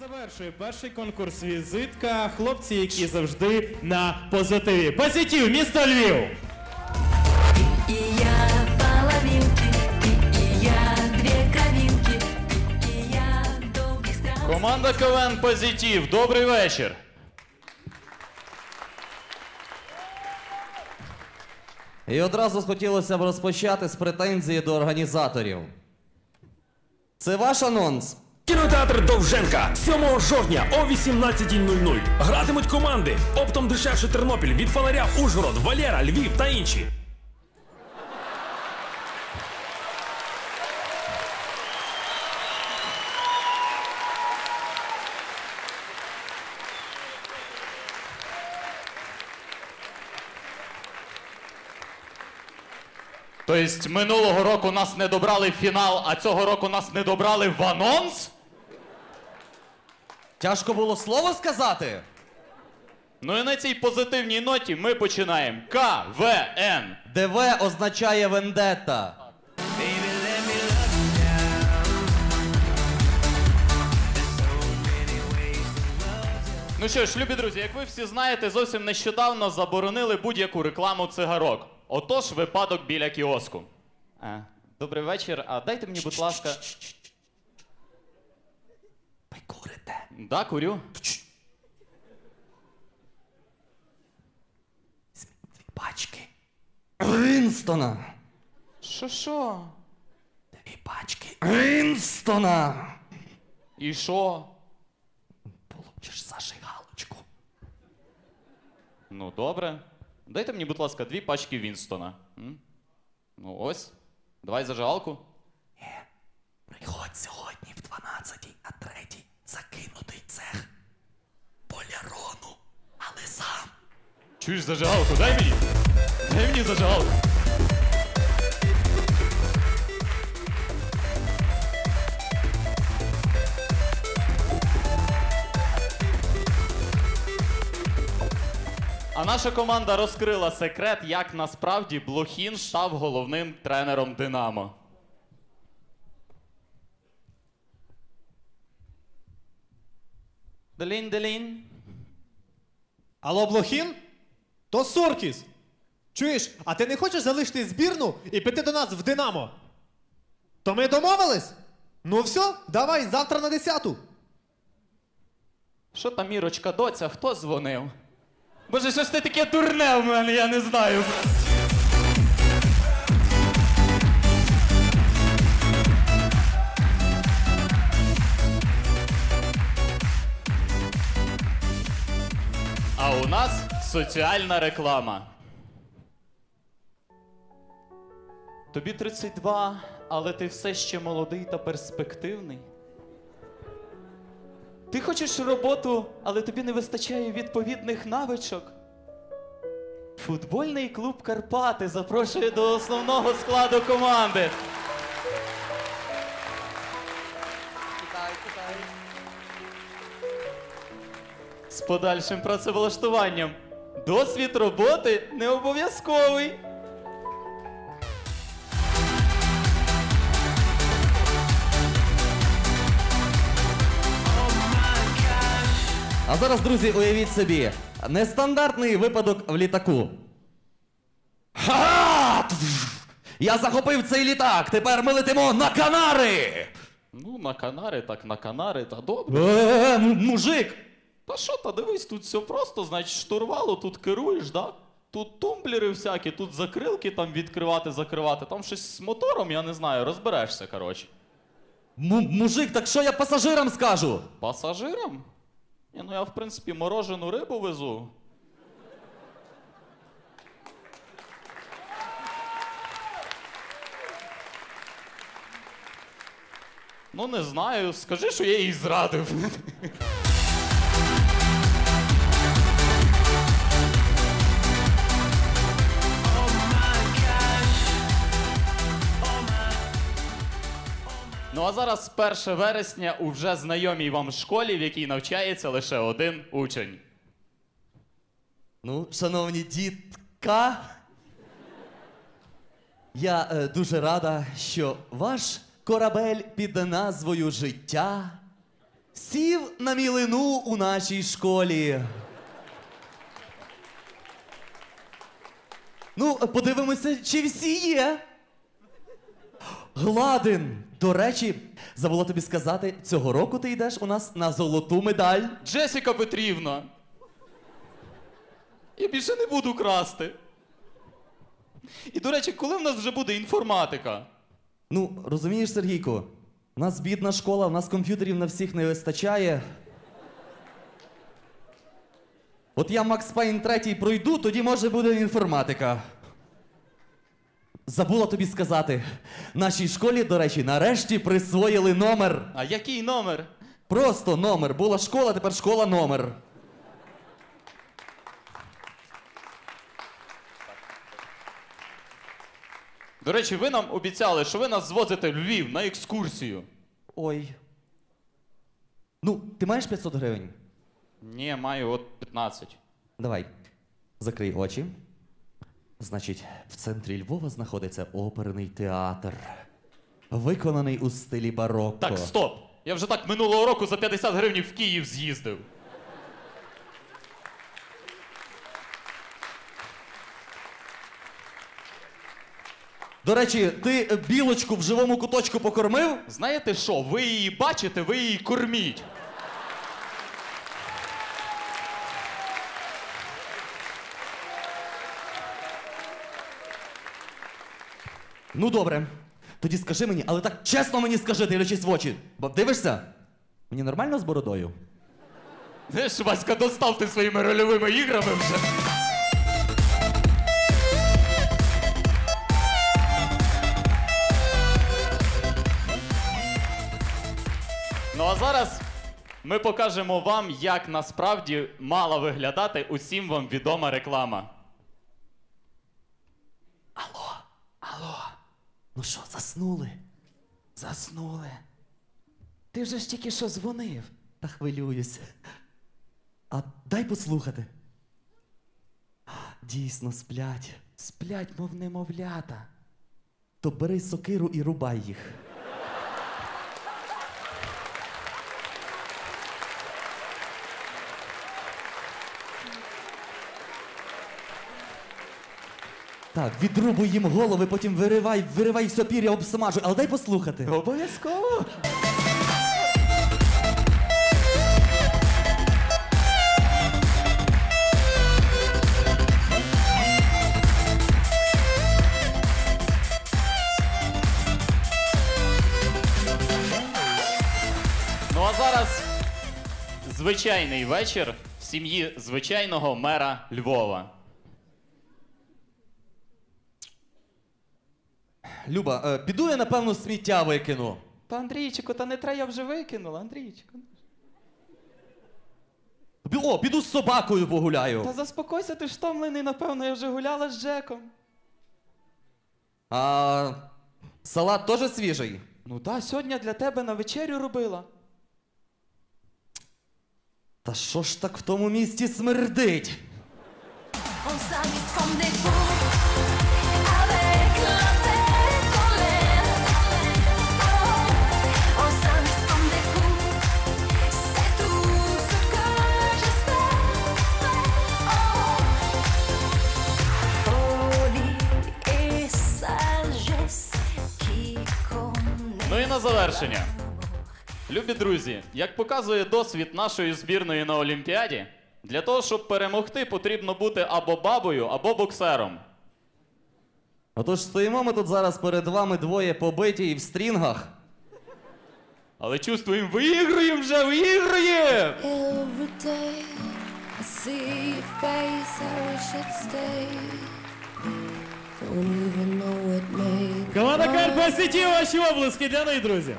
завершує перший конкурс візитка. Хлопці, які завжди на позитиві. Позитив, місто Львів! И я половинки, и я две кровинки, и я долгих стран. Команда КВН Позитив. Добрий вечір. І одразу хотілося б розпочати з претензії до організаторів. Це ваш анонс? Кінотеатр Довженка 7 жовтня о 18.00. Гратимуть команди Оптом дешевше Тернопіль від фонаря Ужгород, Валера, Львів та інші. Тобто минулого року нас не добрали в фінал, а цього року нас не добрали в анонс? Тяжко було слово сказати? Ну і на цій позитивній ноті ми починаємо. КВН. ДВ означає вендетта. Ну що ж, любі друзі, як ви всі знаєте, зовсім нещодавно заборонили будь-яку рекламу цигарок. Отож, випадок біля кіоску. А, добрий вечір. А дайте мені, будь ласка. Да, курю. Дві пачки. Вінстона. Що що? Дві пачки. Вінстона. І що? Получиш зажигалочку. Ну, добре. Дайте мені, будь ласка, дві пачки Вінстона. М? Ну, ось. Давай зажигалку. Чуєш зажигалку? Дай мені. Дай мені зажигалку. А наша команда розкрила секрет, як насправді Блохін став головним тренером Динамо. Делін, делін. Алло, Блохін? То Суркіс. Чуєш, а ти не хочеш залишити збірну і піти до нас в Динамо? То ми домовились? Ну все, давай завтра на 10. Що там, Мірочка, доця, хто дзвонив? Боже, що ж ти таке дурне в мене, я не знаю. А у нас соціальна реклама. Тобі 32, але ти все ще молодий та перспективний. Ти хочеш роботу, але тобі не вистачає відповідних навичок. Футбольний клуб Карпати запрошує до основного складу команди. З подальшим працевлаштуванням. Досвід роботи не обов'язковий. А зараз, друзі, уявіть собі, нестандартний випадок в літаку. Ха! Я захопив цей літак, тепер ми летимо на Канари! Ну, на Канари, так на Канари, та добре. Е, мужик! Та що, та дивись, тут все просто, значить, штурвало тут керуєш, да? Тут тумблери всякі, тут закрилки там відкривати, закривати. Там щось з мотором, я не знаю, розберешся, коротше. М- мужик, так що я пасажирам скажу? Пасажирам? Ні, ну я, в принципі, морожену рибу везу. Ну, не знаю, скажи, що я її зрадив. Ну а зараз 1 вересня у вже знайомій вам школі, в якій навчається лише один учень. Ну, шановні дітка. Я е, дуже рада, що ваш корабель під назвою Життя сів на мілину у нашій школі. Ну, подивимося, чи всі є. Гладин. До речі, забула тобі сказати, цього року ти йдеш у нас на золоту медаль. Джесіка Петрівна. Я більше не буду красти. І, до речі, коли в нас вже буде інформатика? Ну, розумієш, Сергійко, у нас бідна школа, у нас комп'ютерів на всіх не вистачає. От я Макс Пайн третій пройду, тоді може буде інформатика. Забула тобі сказати, нашій школі, до речі, нарешті присвоїли номер. А який номер? Просто номер. Була школа, тепер школа номер. До речі, ви нам обіцяли, що ви нас звозите в Львів на екскурсію. Ой. Ну, ти маєш 500 гривень? Ні, маю от 15. Давай, закрий очі. Значить, в центрі Львова знаходиться оперний театр, виконаний у стилі барокко. Так, стоп! Я вже так минулого року за 50 гривень в Київ з'їздив. До речі, ти білочку в живому куточку покормив? Знаєте що? Ви її бачите, ви її корміть. Ну добре. Тоді скажи мені, але так чесно мені скажи, дивлячись в очі. Бо дивишся? Мені нормально з бородою? Знаєш, Васька, достав ти своїми рольовими іграми вже. Ну а зараз ми покажемо вам, як насправді мала виглядати усім вам відома реклама. Ну що, заснули? Заснули. Ти вже ж тільки що дзвонив. Та хвилююся. А дай послухати. Дійсно сплять. Сплять, мов немовлята. То бери сокиру і рубай їх. Так, відрубуй їм голови, потім виривай, виривай все пір'я, обсмажуй, але дай послухати. Обов'язково. Ну а зараз звичайний вечір в сім'ї звичайного мера Львова. Люба, е, піду я, напевно, сміття викину. Та Андрійчику, та не треба, я вже викинула, Андрійчику. О, піду з собакою погуляю. Та заспокойся, ти ж втомлений, напевно, я вже гуляла з Джеком. А салат теж свіжий? Ну та, сьогодні для тебе на вечерю робила. Та що ж так в тому місті смердить? Ну і на завершення. Любі друзі, як показує досвід нашої збірної на Олімпіаді, для того, щоб перемогти, потрібно бути або бабою, або боксером. Отож стоїмо ми тут зараз перед вами двоє побиті і в стрінгах. Але чувствуємо, виігруємо вже. Don't even know what made Команда Карпа Сіті, ваші облиски для неї, друзі.